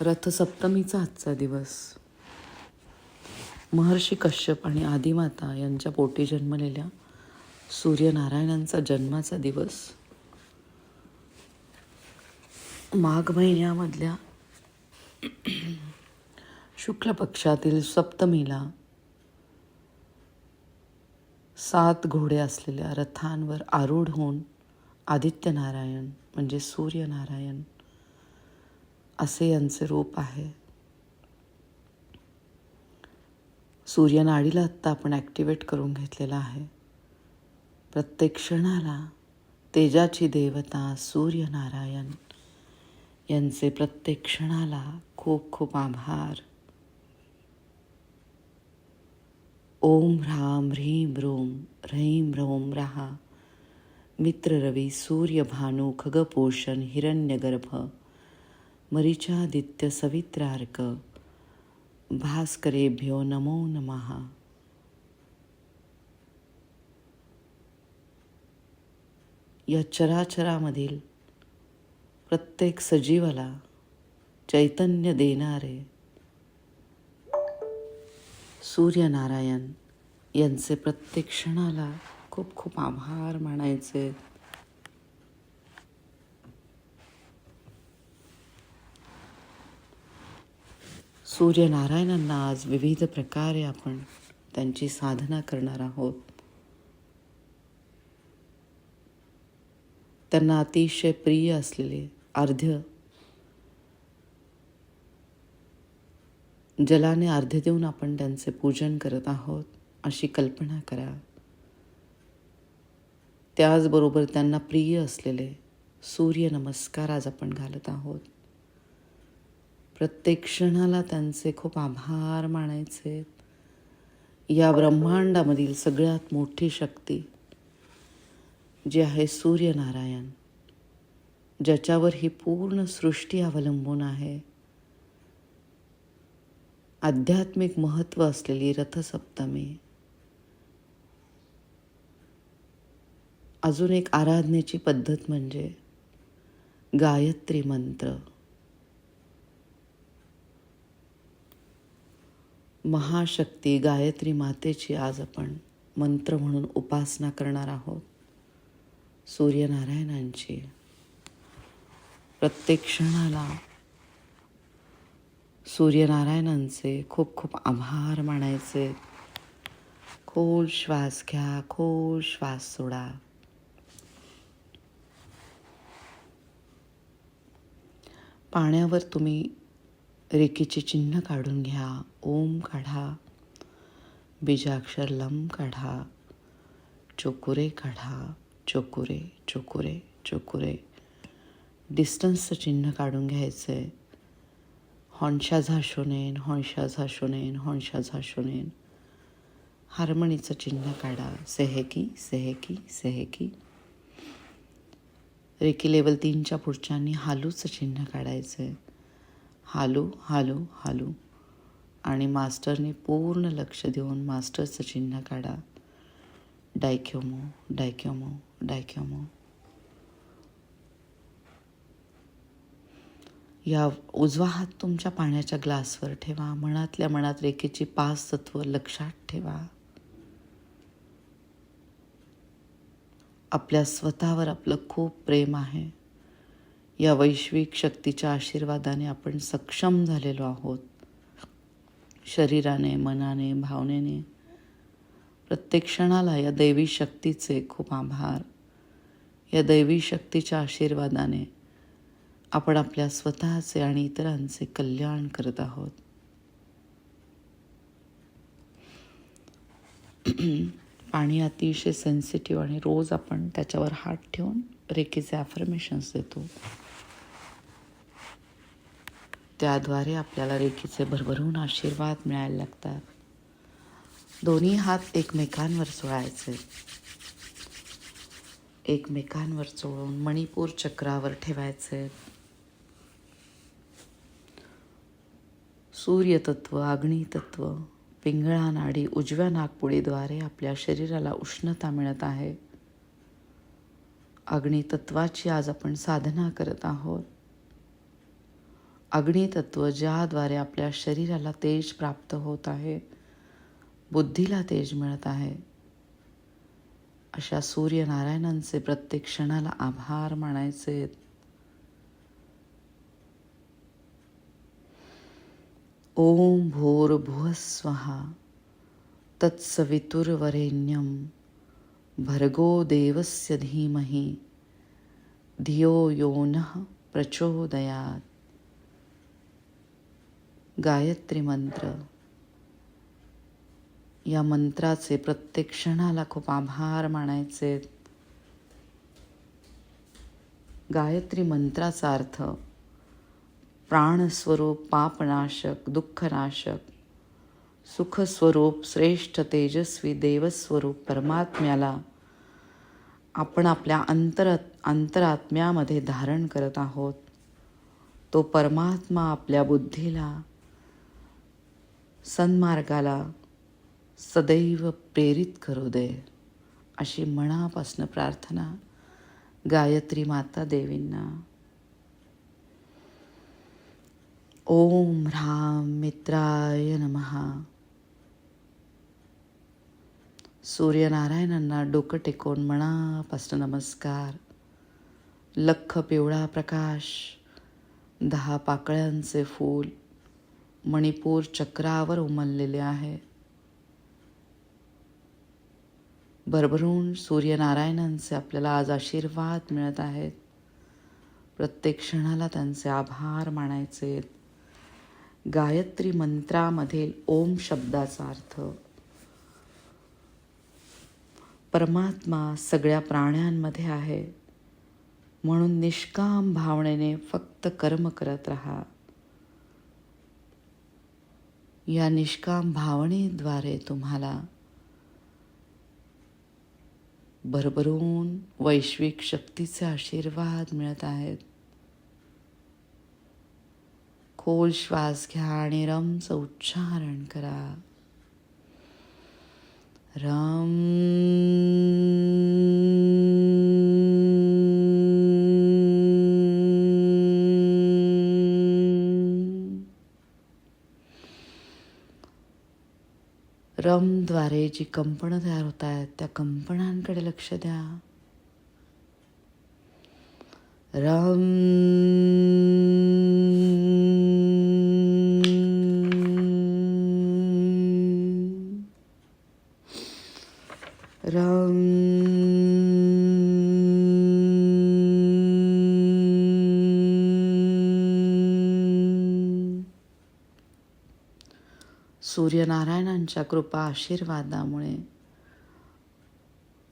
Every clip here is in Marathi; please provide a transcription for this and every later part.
रथसप्तमीचा आजचा दिवस. महर्षी कश्यप आणि आदिमाता यांच्या पोटी जन्मलेल्या सूर्यनारायणांचा जन्माचा दिवस. माघ महिन्यामधल्या शुक्ल पक्षातील सप्तमीला सात घोडे असलेल्या रथांवर आरूढ होऊन आदित्यनारायण म्हणजे सूर्यनारायण असे यांचे रूप आहे. सूर्यनाडीला आत्ता आपण ॲक्टिवेट करून घेतलेला आहे. प्रत्येक क्षणाला तेजाची देवता सूर्यनारायण यांचे प्रत्येक क्षणाला खूप खूप आभार. ओम ह्राम ह्रीं रोम ह्रीं रोम रहा। मित्र रवी सूर्य भानु खगपोषण हिरण्यगर्भ मरीचादित्य सवित्रार्क भास्करेभ्यो नमो नमः। या चराचरामधील प्रत्येक सजीवाला चैतन्य देणारे सूर्यनारायण यांचे प्रत्येक क्षणाला खूप खूप आभार मानायचे. सूर्यनारायणांना आज विविध प्रकारे आपण त्यांची साधना करणार आहोत. त्यांना अतिशय प्रिय असलेले अर्ध्य जलाने अर्ध्य देऊन आपण त्यांचे पूजन करत आहोत अशी कल्पना करा. त्याचबरोबर त्यांना प्रिय असलेले सूर्य नमस्कार आज आपण घालत आहोत. प्रत्येक क्षणाला त्यांचे खूप आभार मानायचे. या ब्रह्मांडामधील सगळ्यात मोठी शक्ती जी आहे सूर्यनारायण ज्याच्यावर ही पूर्ण सृष्टी अवलंबून आहे. आध्यात्मिक महत्त्व असलेली रथसप्तमी. अजून एक आराधनेची पद्धत म्हणजे गायत्री मंत्र. महाशक्ती गायत्री मातेची आज आपण मंत्र म्हणून उपासना करणार आहोत. सूर्यनारायणांची. प्रत्येक क्षणाला सूर्यनारायणांचे खूप खूप आभार मानायचे. खोल श्वास घ्या खोल श्वास सोडा. पाण्यावर तुम्ही रेकीचे चिन्ह काढून घ्या. ओम काढा बीजाक्षर लम काढा चोकुरे काढा चोकुरे चोकुरे चोकुरे. डिस्टन्सचं चिन्ह काढून घ्यायचं आहे हॉनशा झाशोनेन हॉनशा झाशोनेन हॉनशा झाशोनेन हार्मणीचं चिन्ह काढा. सेहेकी सेहेकी सेहेकी. रेकी लेवल तीनच्या पुढच्यांनी हालूचं चिन्ह काढायचं आहे हालू हालू हालू. आणि मास्टरने पूर्ण लक्ष देऊन मास्टरचं चिन्ह काढा. डायक्योमो डायक्योमो डायक्योमो. या उजवा हात तुमच्या पाण्याच्या ग्लासवर ठेवा. मनातल्या मनात रेखेची पाच तत्व लक्षात ठेवा. आपल्या स्वतःवर आपलं खूप प्रेम आहे. या वैश्विक शक्तीच्या आशीर्वादाने आपण सक्षम झालेलो आहोत. शरीराने मनाने भावनेने प्रत्येक क्षणाला या दैवी शक्तीचे खूप आभार. या दैवी शक्तीच्या आशीर्वादाने आपण आपल्या स्वतःचे आणि इतरांचे कल्याण करत आहोत. पाणी अतिशय सेन्सिटिव्ह आणि रोज आपण त्याच्यावर हात ठेवून रेकीचे ॲफर्मेशन्स देतो. त्याद्वारे आपल्याला रेखीचे भरभरून आशीर्वाद मिळायला लागतात. दोन्ही हात एकमेकांवर चोळायचे एकमेकांवर चोळून मणिपूर चक्रावर ठेवायचे. सूर्यतत्व अग्नितत्व पिंगळा नाडी उजव्या नागपुडीद्वारे आपल्या शरीराला उष्णता मिळत आहे. अग्नितत्वाची आज आपण साधना करत आहोत. अग्नितत्व ज्याद्वारे आपल्या शरीराला तेज प्राप्त होत आहे बुद्धीला तेज मिळत आहे. अशा सूर्यनारायणांचे प्रत्येक क्षणाला आभार मानायचे. ओम भूर्भुवस्वहा तत्सवितुर्वरेण्यम भर्गो देवस्य धीमहि धियो यो नः प्रचोदयात। गायत्री मंत्र. या मंत्राचे प्रत्येक क्षणाला खूप आभार मानायचे. गायत्री मंत्राचा अर्थ प्राणस्वरूप पापनाशक दुःखनाशक सुखस्वरूप श्रेष्ठ तेजस्वी देवस्वरूप परमात्म्याला आपण आपल्या अंतर अंतरात्म्यामध्ये धारण करत आहोत. तो परमात्मा आपल्या बुद्धीला सन्मार्गाला सदैव प्रेरित करू दे अशी मनापासून प्रार्थना गायत्री माता देवींना. ओम ह्राम मित्राय नमहा सूर्यनारायणांना डोकं टेकून मनापासून नमस्कार. लख पिवळा प्रकाश दहा पाकळ्यांचे फूल मणिपूर चक्रावर उमललेले आहे. भरभरून सूर्यनारायणांचे आपल्याला आज आशीर्वाद मिळत आहेत. प्रत्येक क्षणाला त्यांचे आभार मानायचे गायत्री मंत्रामधील ओम शब्दाचा अर्थ परमात्मा सगळ्या प्राण्यांमध्ये आहे. म्हणून निष्काम भावनेने फक्त कर्म करत राहा. या निष्काम भावनेद्वारे तुम्हाला भरभरून वैश्विक शक्तीचे आशीर्वाद मिळत आहेत. खोल श्वास घ्या आणि रमचं उच्चारण करा. रम रमद्वारे जी कंपनं तयार होत आहेत त्या कंपनांकडे लक्ष द्या. रम रम सूर्यनारायणांच्या कृपा आशीर्वादामुळे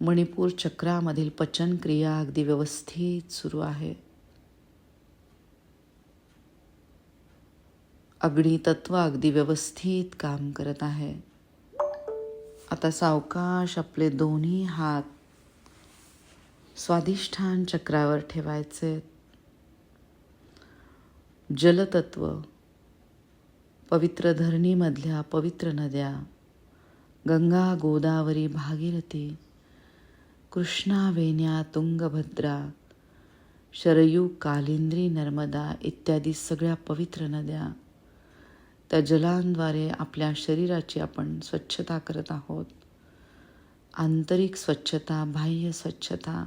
मणिपूर चक्रामधील पचनक्रिया अगदी व्यवस्थित सुरू आहे. अग्नितत्व अगदी व्यवस्थित काम करत आहे. आता सावकाश आपले दोन्ही हात स्वाधिष्ठान चक्रावर ठेवायचे. जलतत्व पवित्र धरणीमधल्या पवित्र नद्या गंगा गोदावरी भागीरथी कृष्णा वेण्या तुंगभद्रा शरयू कालिंद्री नर्मदा इत्यादी सगळ्या पवित्र नद्या त्या जलांद्वारे आपल्या शरीराची आपण स्वच्छता करत आहोत. आंतरिक स्वच्छता बाह्य स्वच्छता.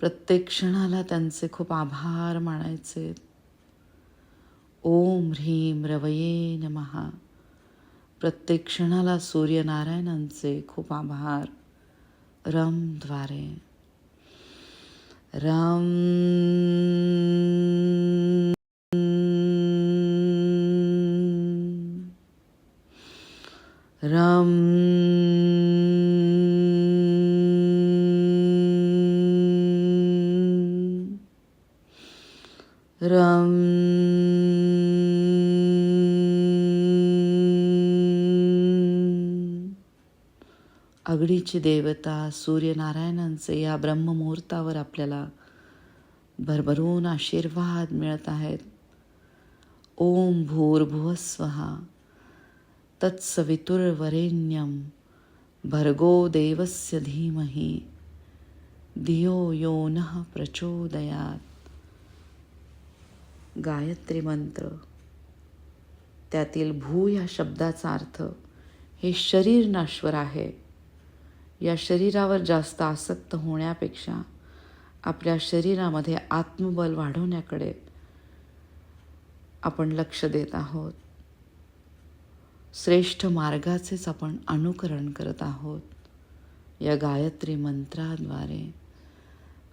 प्रत्येक क्षणाला त्यांचे खूप आभार मानायचे. ओम ह्रीम रवये नमहा प्रत्येक क्षणाला सूर्यनारायणांचे खूप आभार. रमद्वारे रम. रम. रम. अगडीची देवता सूर्यनारायणांचे या ब्रह्ममुहूर्तावर आपल्याला भरभरून आशीर्वाद मिळत आहेत. ओम भूर्भुवस्वहा तत्सवितुर्वरेण्यम भर्गो देवस्य धीमही धियो यो नः प्रचोदयात. गायत्री मंत्र. त्यातील भू या शब्दाचा अर्थ हे शरीर नाश्वर आहे. या शरीरावर जास्त आसक्त होण्यापेक्षा आपल्या शरीरामध्ये आत्मबल वाढवण्याकडे आपण लक्ष देत आहोत. श्रेष्ठ मार्गाचेच आपण अनुकरण करत आहोत. या गायत्री मंत्राद्वारे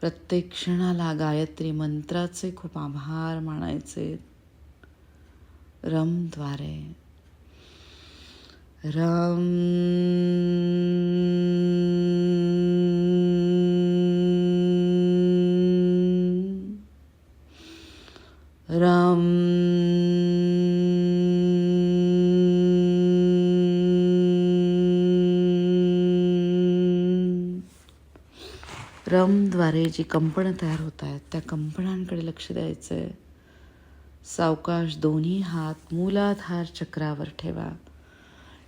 प्रत्येक क्षणाला गायत्री मंत्राचे खूप आभार मानायचे. रमद्वारे. रम रमद्वारे जी कंपनं तयार होत आहेत त्या कंपनांकडे लक्ष द्यायचं आहे सावकाश दोन्ही हात मूलाधार चक्रावर ठेवा.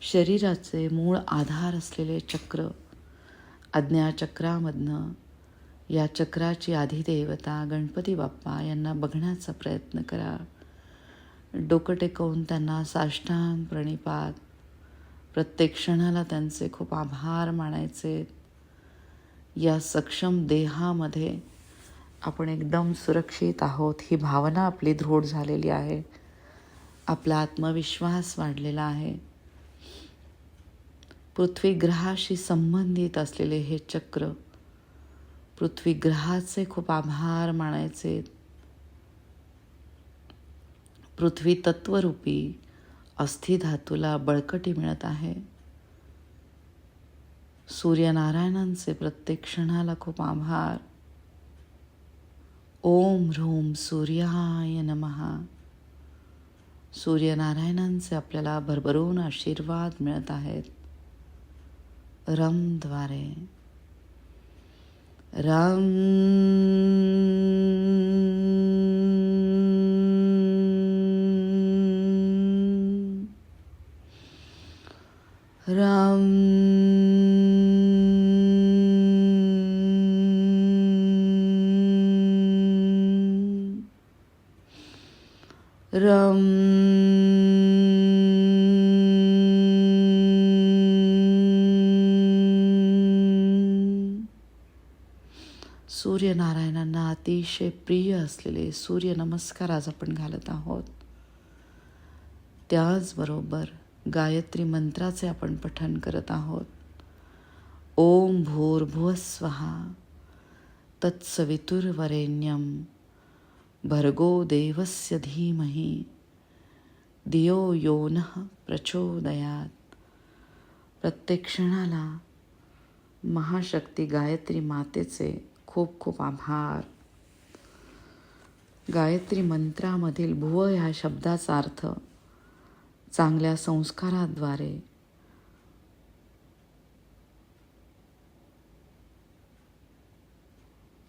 शरीराचे मूळ आधार असलेले चक्र आज्ञाचक्रामधनं या चक्राची आधिदेवता गणपती बाप्पा यांना बघण्याचा प्रयत्न करा. डोकं टेकवून त्यांना साष्टांग प्रणिपात. प्रत्येक क्षणाला त्यांचे खूप आभार मानायचे. या सक्षम देहामध्ये आपण एकदम सुरक्षित आहोत. ही भावना आपली दृढ झालेली आहे. आपला आत्मविश्वास वाढलेला आहे. पृथ्वी ग्रहाशी संबंधित असलेले हे चक्र पृथ्वी ग्रहाचे खूप आभार मानायचे. पृथ्वी तत्वरूपी अस्थिधातूला बळकटी मिळत आहे. सूर्यनारायणांचे प्रत्येक क्षणाला खूप आभार. ओम ह्रूम सूर्याय नमहा सूर्यनारायणांचे आपल्याला भरभरून आशीर्वाद मिळत आहेत. रमद्वारे रम. रम. अतिशय प्रिय असलेले सूर्य नमस्कार आज आपण घालत आहोत. त्याचबरोबर गायत्री मंत्राचे आपण पठन करत आहोत. ओम भूर्भुवस्वहा तत्सवितुर्वरेण्यम भर्गो देवस्य धीमही दियो यो नः प्रचोदयात. प्रत्येक क्षणाला महाशक्ती गायत्री मातेचे खूप खूप आभार. गायत्री मंत्रामधील भुव ह्या शब्दाचा अर्थ चांगल्या संस्काराद्वारे.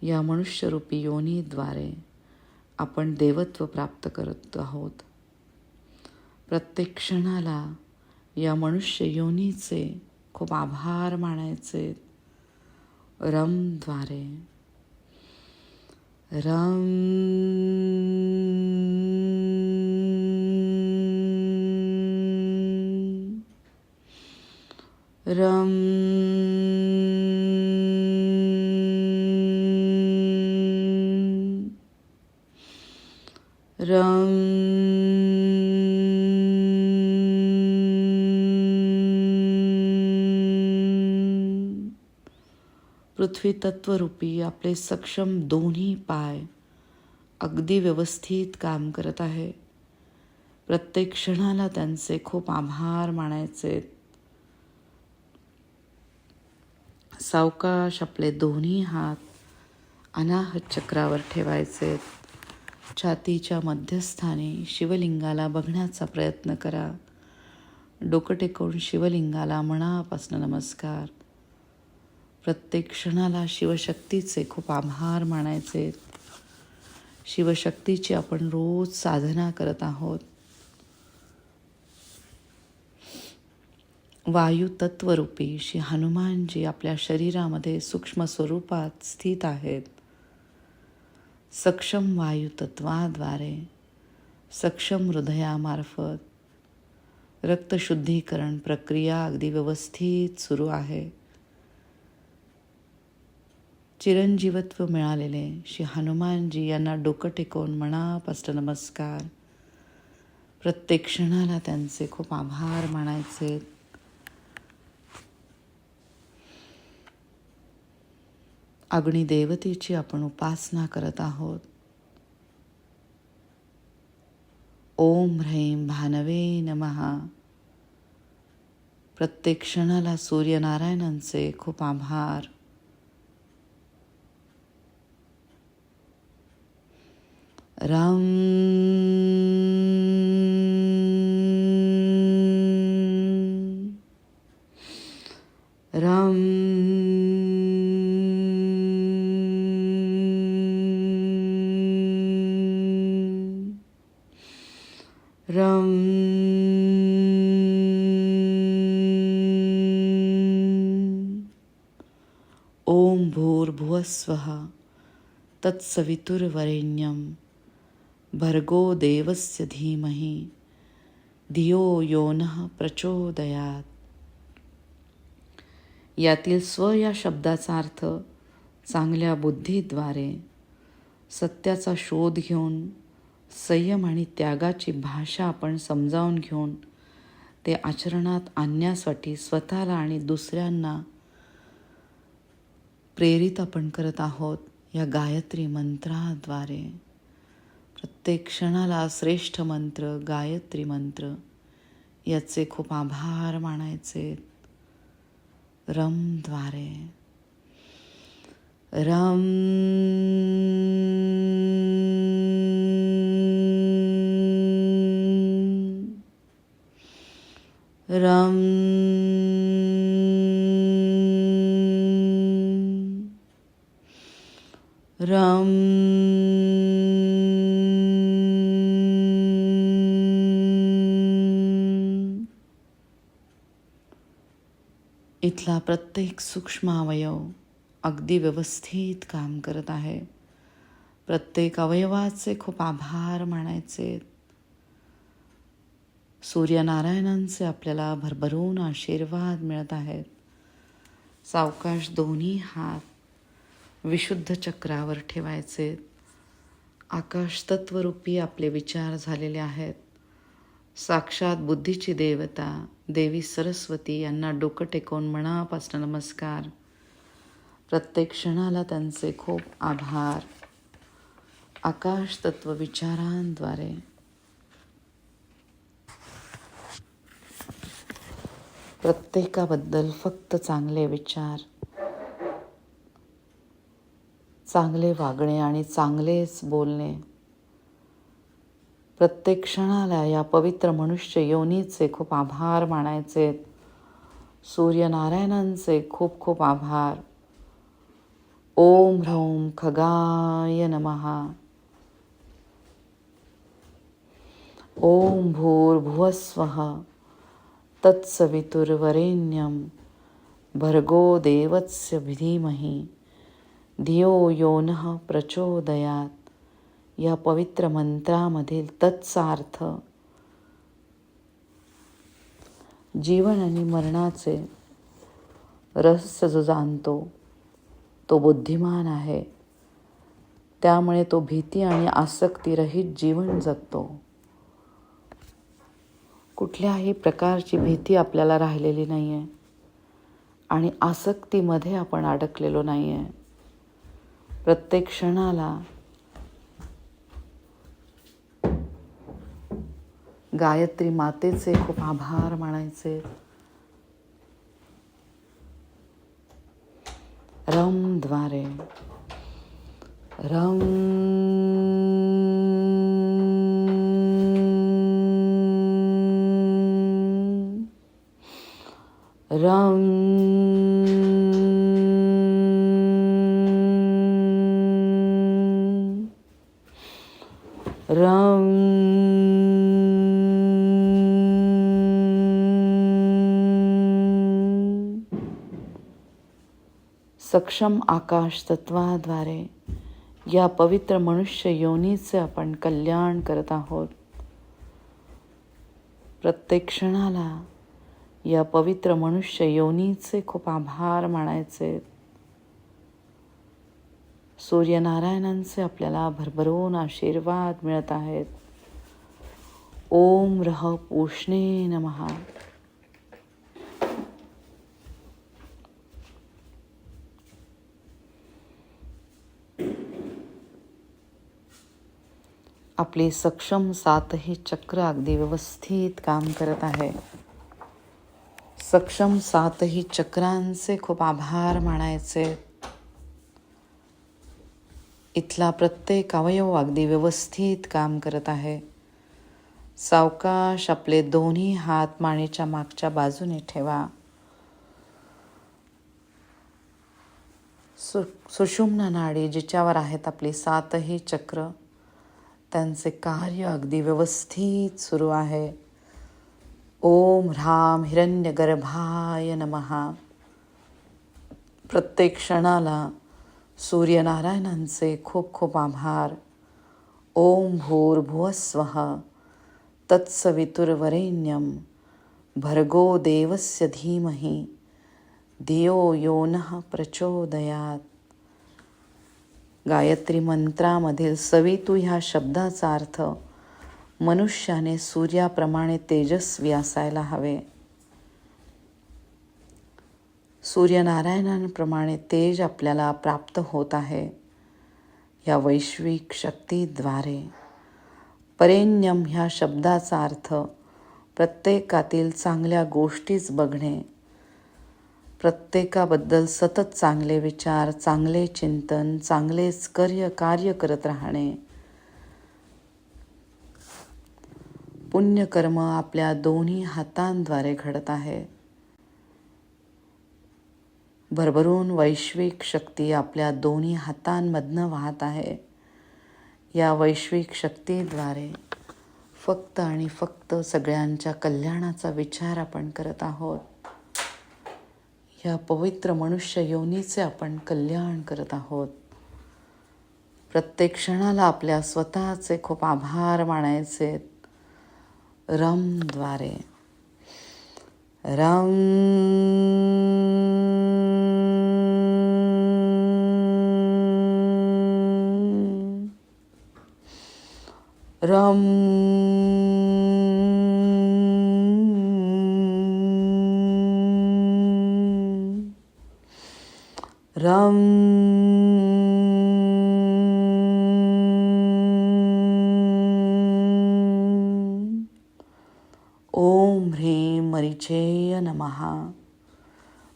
या मनुष्यरूपी योनीद्वारे आपण देवत्व प्राप्त करत आहोत. प्रत्येक क्षणाला या मनुष्य योनीचे खूप आभार मानायचे रमद्वारे. रम रम पृथ्वी तत्वरूपी आपले सक्षम दोन्ही पाय अगदी व्यवस्थित काम करत आहे. प्रत्येक क्षणाला त्यांचे खूप आभार मानायचे. सावकाश आपले दोन्ही हात अनाहत चक्रावर ठेवायचे. छातीच्या मध्यस्थानी शिवलिंगाला बघण्याचा प्रयत्न करा. डोकं टेकवून शिवलिंगाला मनापासून नमस्कार. प्रत्येक क्षणाला शिवशक्तीचे खूप आभार मानायचे. शिवशक्तीची आपण रोज साधना करत आहोत. वायू तत्वरूपी श्री हनुमानजी आपल्या शरीरामध्ये सूक्ष्म स्वरूपात स्थित आहेत. सक्षम वायू तत्वाद्वारे सक्षम हृदयामार्फत रक्तशुद्धीकरण प्रक्रिया अगदी व्यवस्थित सुरू आहे. चिरंजीवत्व मिळालेले. श्री हनुमानजी यांना डोकं टेकवून मनापासून नमस्कार. प्रत्येक क्षणाला त्यांचे खूप आभार मानायचे. अग्निदेवतेची आपण उपासना करत आहोत. ओम ह्रैं भानवे नमहा प्रत्येक क्षणाला सूर्यनारायणांचे खूप आभार. राम राम राम ओम भूर्भुवस्वः तत्सवितुर्वरेण्यं भर्गो देवस्य धीमहि। धियो यो न प्रचोदयात। यातील स्व या शब्दाचा अर्थ चांगल्या बुद्धीद्वारे सत्याचा शोध घेऊन संयम आणि त्यागाची भाषा आपण समजावून घेऊन ते आचरणात आणण्यासाठी स्वतःला आणि दुसऱ्यांना प्रेरित आपण करत आहोत या गायत्री मंत्राद्वारे. प्रत्येक क्षणाला श्रेष्ठ मंत्र गायत्री मंत्र याचे खूप आभार मानायचे. रमद्वारे रम रम इथला प्रत्येक सूक्ष्म अवयव अगदी व्यवस्थित काम करत आहे. प्रत्येक अवयवाचे खूप आभार मानायचे. सूर्यनारायणांचे आपल्याला भरभरून आशीर्वाद मिळत आहेत. सावकाश दोन्ही हात विशुद्ध चक्रावर ठेवायचे. आकाश तत्वरूपी आपले विचार झालेले आहेत. साक्षात बुद्धीची देवता देवी सरस्वती यांना डोकं टेकवून मनापासून नमस्कार. प्रत्येक क्षणाला त्यांचे खूप आभार. आकाश तत्व विचारांद्वारे. प्रत्येकाबद्दल फक्त चांगले विचार चांगले वागणे आणि चांगलेच बोलणे प्रत्येक क्षणाला या पवित्र मनुष्य योनीचे खूप आभार मानायचे. सूर्यनारायणांचे खूप खूप आभार. ओम ह्रौम खगाय नमहा ओम भूर्भुवस्वः तत्सवितुर्वरेण्यं भर्गो देवस्य धीमहि धियो यो न प्रचोदयात. या पवित्र मंत्रामधील तत्सार्थ जीवन आणि मरणाचे रहस्य जो जाणतो तो बुद्धिमान आहे. त्यामुळे तो भीती आणि आसक्तीरहित जीवन जगतो. कुठल्याही प्रकारची भीती आपल्याला राहिलेली नाही आहे आणि आसक्तीमध्ये आपण अडकलेलो नाही आहे प्रत्येक क्षणाला गायत्री मातेचे खूप आभार मानायचे. रमद्वारे रम. रम. रम. सक्षम आकाश तत्वाद्वारे या पवित्र मनुष्य योनीचे आपण कल्याण करत आहोत. प्रत्येक क्षणाला या पवित्र मनुष्य योनीचे खूप आभार मानायचे. सूर्यनारायणांचे आपल्याला भरभरून आशीर्वाद मिळत आहेत. ओम रह पूष्णे नमहा आपले सक्षम सातही चक्र अगदी व्यवस्थित काम करत आहे. सक्षम सातही चक्रांचे खूप आभार मानायचे. इथला प्रत्येक अवयव अगदी व्यवस्थित काम करत आहे. सावकाश आपले दोन्ही हात मानेच्या मागच्या बाजूने ठेवा. सु सुषुम्न नाडी जिच्यावर आहेत आपली सातही चक्र त्यांचे कार्य अगदी व्यवस्थित सुरू आहे. ओम ह्राम हिरण्यगर्भाय नमहा प्रत्येक क्षणाला सूर्यनारायणांचे खूप खूप आभार. ओम भूर्भुवस्व तत्सवितुर्वरेण्यं भर्गो देवस्य धीमहि. धियो यो नः प्रचोदयात. गायत्री मंत्रामधील सवितू ह्या शब्दाचा अर्थ मनुष्याने सूर्याप्रमाणे तेजस्वी असायला हवे. सूर्यनारायणांप्रमाणे तेज आपल्याला प्राप्त होत आहे या वैश्विक शक्तीद्वारे. परेण्यम ह्या शब्दाचा अर्थ प्रत्येकातील चांगल्या गोष्टीच बघणे प्रत्येकाबद्दल सतत चांगले विचार चांगले चिंतन चांगलेच कार्य कार्य करत राहणे. पुण्यकर्म आपल्या दोन्ही हातांद्वारे घडत आहे. भरभरून वैश्विक शक्ती आपल्या दोन्ही हातांमधनं वाहत आहे. या वैश्विक शक्तीद्वारे फक्त आणि फक्त सगळ्यांच्या कल्याणाचा विचार आपण करत आहोत. ह्या पवित्र मनुष्य योनीचे आपण कल्याण करत आहोत. प्रत्येक क्षणाला आपल्या स्वतःचे खूप आभार मानायचे. रमद्वारे रम रम. रम.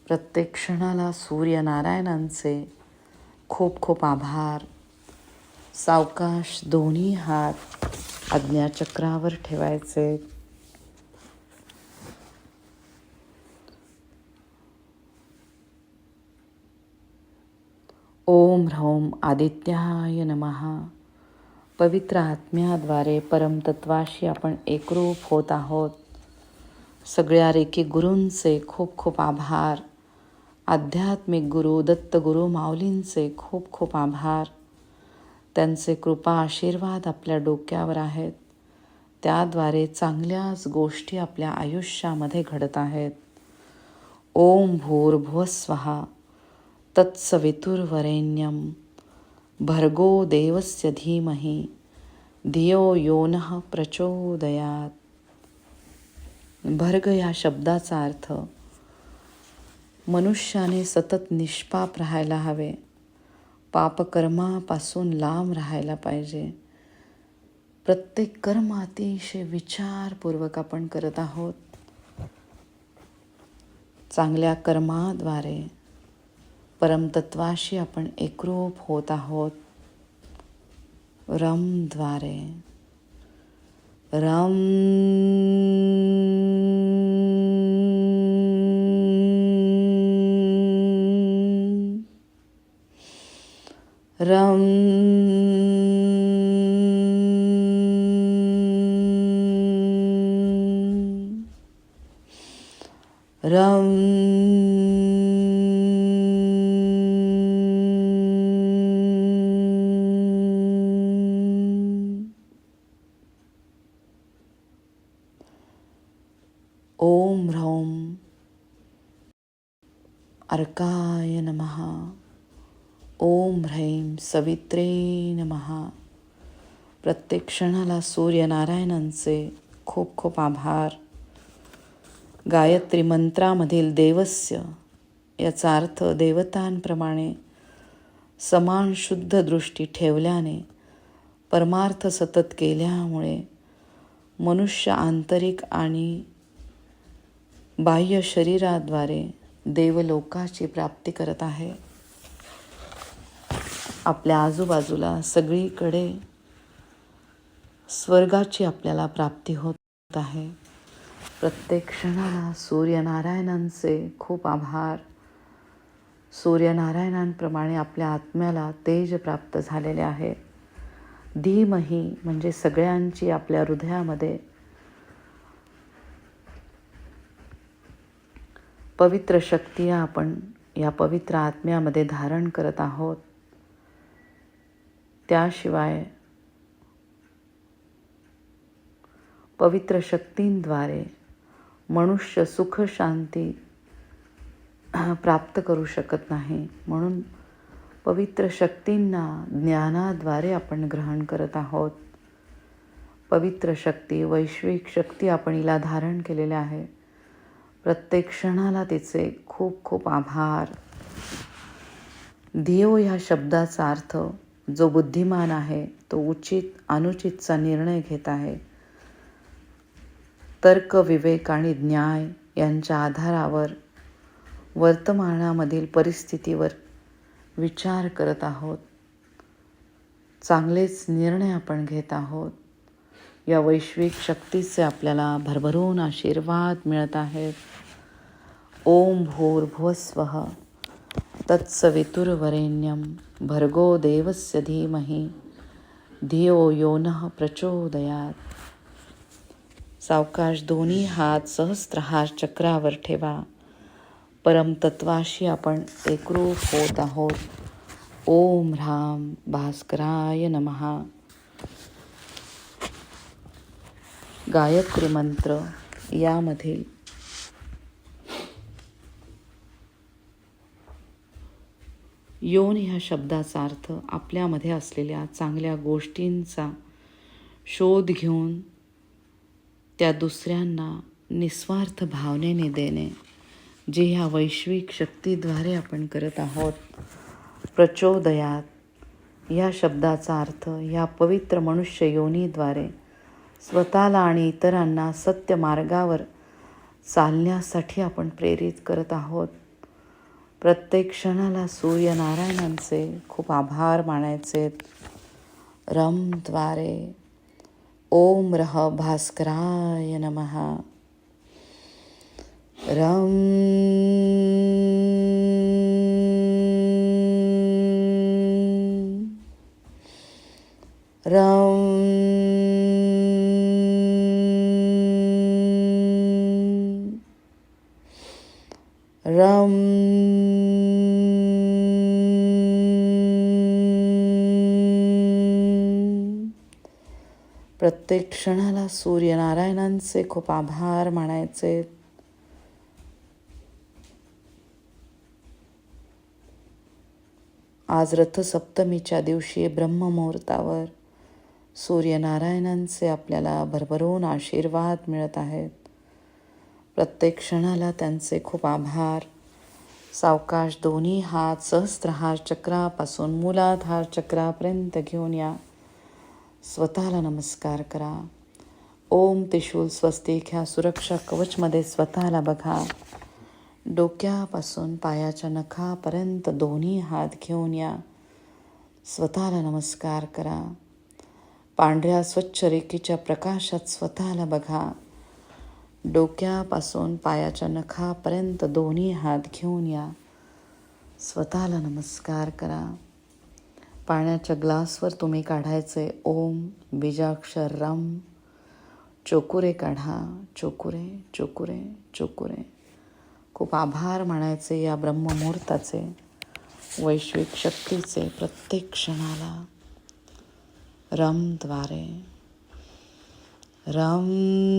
प्रत्येक क्षणाला सूर्यनारायणांचे खूप खूप आभार. सावकाश दोन्ही हात आज्ञाचक्रावर ठेवायचे. ओम ह्रौम आदित्याय नमहा पवित्र आत्म्याद्वारे परमतत्वाशी आपण एकरूप होत आहोत. सगळ्या रेकी गुरूंचे खूप खूप आभार. आध्यात्मिक गुरु दत्तगुरु माऊलींचे खूप खूप आभार. त्यांचे कृपा आशीर्वाद आपल्या डोक्यावर आहेत. त्याद्वारे चांगल्याच गोष्टी आपल्या आयुष्यामध्ये घडत आहेत. ओम भूर्भुवस्वहा तत्सवितुर्वरेण्यम भर्गो देवस्य धीमहि. धियो योनः प्रचोदयात. भर्ग या शब्दाचा अर्थ मनुष्याने सतत निष्पाप राहायला हवे. पापकर्मापासून लांब राहायला पाहिजे. प्रत्येक कर्म अतिशय विचारपूर्वक आपण करत आहोत. चांगल्या कर्माद्वारे परमतत्वाशी आपण एकरूप होत आहोत. रमद्वारे. रम रम रम ओम ह्रौम अर्काय नमः ओम ह्रैम सवित्रे महा प्रत्येक क्षणाला सूर्यनारायणांचे खूप खूप आभार. गायत्री मंत्रामधील देवस्य याचा अर्थ देवतांप्रमाणे समान शुद्ध दृष्टी ठेवल्याने परमार्थ सतत केल्यामुळे मनुष्य आंतरिक आणि बाह्य शरीराद्वारे देवलोकाची प्राप्ती करत आहे. आपल्या आजूबाजूला सगळीकडे स्वर्गाची आपल्याला प्राप्ती होत आहे. प्रत्येक क्षणाला सूर्यनारायणांचे खूप आभार. सूर्यनारायणांप्रमाणे आपल्या आत्म्याला तेज प्राप्त झालेले आहे. धीमही म्हणजे सगळ्यांची आपल्या हृदयामध्ये पवित्र शक्ती आपण या पवित्र आत्म्यामध्ये धारण करत आहोत. त्याशिवाय पवित्र शक्तींद्वारे मनुष्य सुख शांती प्राप्त करू शकत नाही. म्हणून पवित्र शक्तींना ज्ञानाद्वारे आपण ग्रहण करत आहोत. पवित्र शक्ती वैश्विक शक्ती आपण हिला धारण केलेले आहे. प्रत्येक क्षणाला तिचे खूप खूप आभार. देव ह्या शब्दाचा अर्थ जो बुद्धिमान आहे तो उचित अनुचितचा निर्णय घेत आहे. तर्क विवेक आणि न्याय यांच्या आधारावर वर्तमानामधील परिस्थितीवर विचार करत आहोत. चांगलेच निर्णय आपण घेत आहोत. या वैश्विक शक्तीचे आपल्याला भरभरून आशीर्वाद मिळत आहेत. ओम भूर्भुवस्वः. तत्सवितुर्वरेण्यं भर्गो देवस्य धीमहि धियो यो नः प्रचोदयात। सावकाश दोन्ही हात सहस्त्रहार चक्रावर ठेवा। परमतत्वाशी आपण एकरूप होत आहोत। ओम राम भास्कराय नमहा गायत्री मंत्र यामधील योन ह्या शब्दाचा अर्थ आपल्यामध्ये असलेल्या चांगल्या गोष्टींचा शोध घेऊन त्या दुसऱ्यांना निस्वार्थ भावनेने देणे जे ह्या वैश्विक शक्तीद्वारे आपण करत आहोत प्रचोदयात. या शब्दाचा अर्थ या पवित्र मनुष्य योनीद्वारे स्वतःला आणि इतरांना सत्य मार्गावर चालण्यासाठी आपण प्रेरित करत आहोत. प्रत्येक क्षणाला सूर्यनारायणांचे खूप आभार मानायचे. रमद्वारे ओम रह भास्कराय नमः. रम रम प्रत्येक क्षणाला सूर्यनारायणांचे खूप आभार मानायचे. आज रथसप्तमीच्या दिवशी ब्रह्ममुहूर्तावर सूर्यनारायणांचे आपल्याला भरभरून आशीर्वाद मिळत आहेत. प्रत्येक क्षणाला त्यांचे खूप आभार. सावकाश दोन्ही हात सहस्त्रहार चक्रापासून मुलाधार चक्रापर्यंत घेऊन या. स्वतःला नमस्कार करा. ओम त्रिशूल स्वस्तिक ह्या सुरक्षा कवचमध्ये स्वतःला बघा. डोक्यापासून पायाच्या नखापर्यंत दोन्ही हात घेऊन या. स्वतःला नमस्कार करा. पांढऱ्या स्वच्छ रेखेच्या प्रकाशात स्वतःला बघा. डोक्यापासून पायाच्या नखापर्यंत दोन्ही हात घेऊन या. स्वतःला नमस्कार करा. पाण्याच्या ग्लासवर तुम्ही काढायचे. ओम बीजाक्षर रम. चोकुरे काढा. चोकुरे चोकुरे चोकुरे. खूप आभार मानायचे या ब्रह्ममुहूर्ताचे. वैश्विक शक्तीचे प्रत्येक क्षणाला. रमद्वारे रम